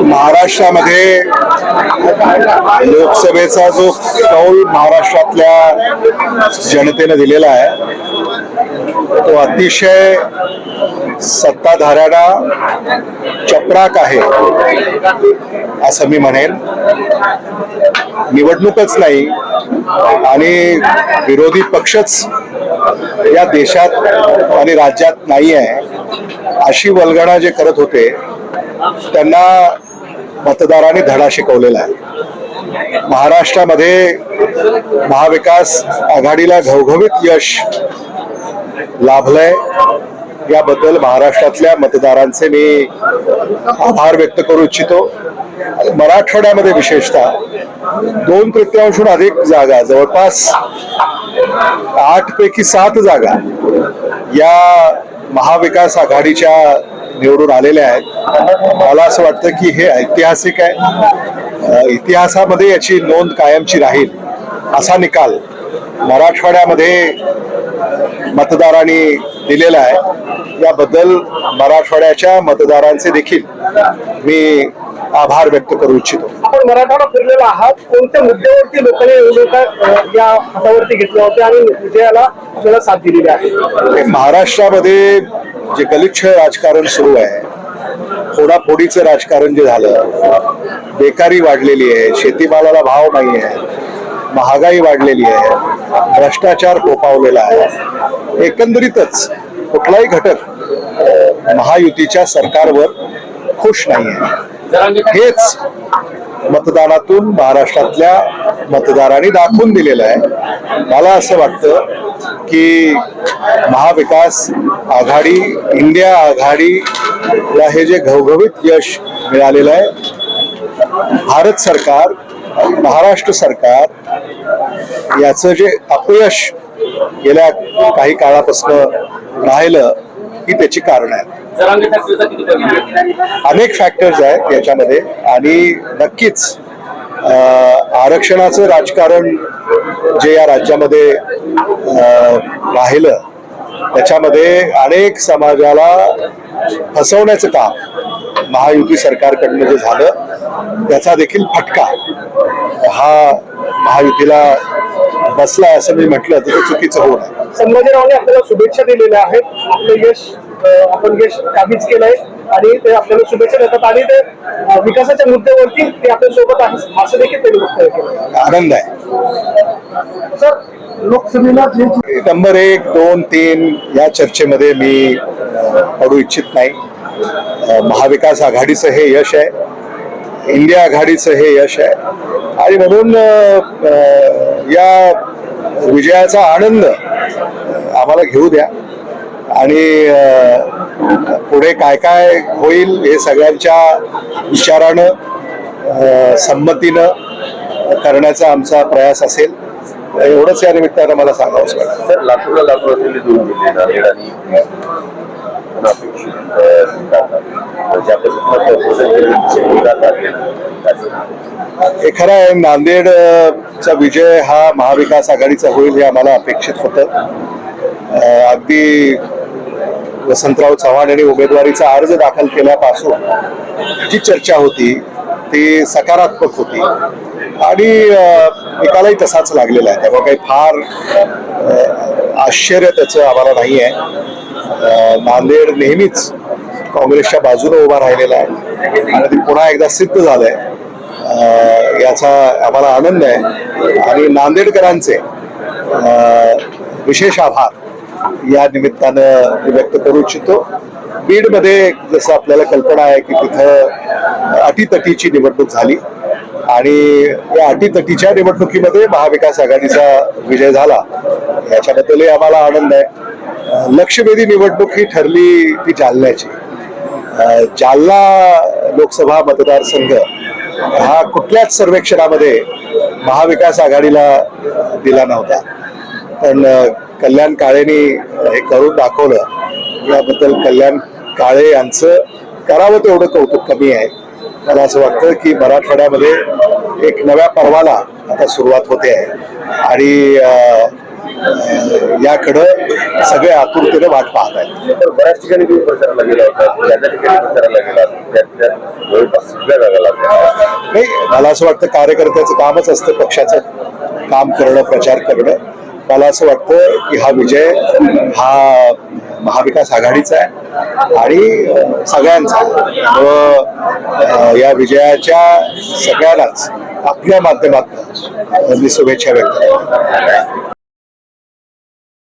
महाराष्ट्रामध्ये लोकसभेचा जो कौल महाराष्ट्रातल्या जनतेने दिलेला आहे तो अतिशय सत्ताधाऱ्याला चपराक आहे असं मी म्हणेन. निवडणूकच नाही आणि विरोधी पक्षच या देशात आणि राज्यात नाही आहे अशी वल्गणा जे करत होते त्यांना मतदारांनी धडा शिकवलेला आहे. महाराष्ट्रामध्ये महाविकास आघाडीला घवघवीत यश लाभलंय. याबद्दल महाराष्ट्रातल्या मतदारांचे मी आभार व्यक्त करू इच्छितो. मराठवाड्यामध्ये विशेषतः दोन तृतीयांशहून अधिक जागा जवळपास आठ पैकी सात जागा या महाविकास आघाडीच्या निवडून आलेल्या आहेत. मला असं वाटतं की हे ऐतिहासिक आहे. इतिहासामध्ये याची नोंद कायमची राहील असा निकाल मराठवाड्यामध्ये मतदारांनी दिलेला आहे. याबद्दल मराठवाड्याच्या मतदारांचे देखील मी आभार व्यक्त करू इच्छितो. आपण मराठवाडा फिरलेला आहात. कोणत्या मुद्द्यावरती लोकांनी या हातावरती घेतल्या होत्या आणि विजयाला आपल्याला साथ दिलेली आहे? महाराष्ट्रामध्ये जे गलिच्छ राजकारण सुरू आहे फोडाफोडीचं राजकारण जे झालं बेकारी वाढलेली आहे शेतीमालाला भाव नाही आहे महागाई वाढलेली आहे भ्रष्टाचार फोपावलेला आहे एकंदरीतच कुठलाही घटक महायुतीच्या सरकारवर खुश नाही आहे. हेच मतदानातून महाराष्ट्रातल्या मतदारांनी दाखवून दिलेलं आहे. मला असं वाटतं की महाविकास आघाडी इंडिया आघाडीला हे जे घवघवीत यश मिळालेलं आहे भारत सरकार महाराष्ट्र सरकार याचं जे अपयश गेल्या काही काळापासून राहिलं ही त्याची कारण आहेत. अनेक फॅक्टर्स आहेत याच्यामध्ये आणि नक्कीच आरक्षणाचं राजकारण जे या राज्यामध्ये राहिलं त्याच्यामध्ये अनेक समाजाला फसवण्याचं काम महायुती सरकारकडनं जे झालं त्याचा देखील फटका हा महायुतीला बसलाय असं मी म्हटलं तर ते चुकीचं होऊ नये संभाजीरावने आपल्याला शुभेच्छा दिलेल्या आहेत. आपलं यश आपण यश काबीज केलंय आणि ते आपल्याला शुभेच्छा देतात आणि ते विकासाच्या मुद्द्यावरती ते आपल्यासोबत आहे असं देखील त्यांनी वक्तव्य केलं. आनंद आहे. सर लोकसभेला जे नंबर एक दोन तीन या चर्चेमध्ये मी पडू इच्छित नाही. महाविकास आघाडीचं हे यश आहे. इंडिया आघाडीचं हे यश आहे. आणि म्हणून या विजयाचा आनंद आम्हाला घेऊ द्या. आणि पुढे काय काय होईल हे सगळ्यांच्या विचारानं संमतीनं करण्याचा आमचा प्रयास असेल. एवढंच या निमित्तानं मला सांगावंच वाटतं सर लातूरला लागू असलेली दोन ज्या पद्धतीनं जातात हे खरं आहे नांदेडचा विजय हा महाविकास आघाडीचा होईल हे आम्हाला अपेक्षित होतं. अगदी वसंतराव चव्हाण यांनी उमेदवारीचा अर्ज दाखल केल्यापासून जी चर्चा होती ती सकारात्मक होती. आणि निकालही तसाच लागलेला आहे. त्यामुळे काही फार आश्चर्य त्याचं आम्हाला नाही आहे नांदेड नेहमीच काँग्रेसच्या बाजूने उभा राहिलेला आहे. आणि ते पुन्हा एकदा सिद्ध झालंय. याचा आम्हाला आनंद आहे. आणि नांदेडकरांचे विशेष आभार या निमित्तानं मी व्यक्त करू इच्छितो. बीडमध्ये जसं आपल्याला कल्पना आहे की तिथं अटीतटीची निवडणूक झाली. आणि या अटीतटीच्या निवडणुकीमध्ये महाविकास आघाडीचा विजय झाला. याच्याबद्दलही आम्हाला आनंद आहे. लक्षवेधी निवडणूक ही ठरली ती जालन्याची. जालना लोकसभा मतदारसंघ हा कुठल्याच सर्वेक्षणामध्ये महाविकास आघाडीला दिला नव्हता. पण कल्याण काळेंनी हे करून दाखवलं. याबद्दल कल्याण काळे यांचं करावं तेवढं कौतुक कमी आहे. मला असं वाटतं की मराठवाड्यामध्ये एक नव्या पर्वाला आता सुरुवात होते आहे. आणि याकडं सगळे आतुरतेने वाट पाहत आहेत. तर बऱ्याच ठिकाणी तुम्ही प्रचाराला गेला होता ज्या ठिकाणी प्रचाराला गेला जवळपास सगळ्या जागा नाही मला असं वाटतं कार्यकर्त्याचं कामच असतं पक्षाचं काम करणं प्रचार करणं. मला असं वाटतं की हा विजय हा महाविकास आघाडीचा आहे आणि सगळ्यांचा. व या विजयाच्या सगळ्यांनाच आपल्या माध्यमातून मी शुभेच्छा व्यक्त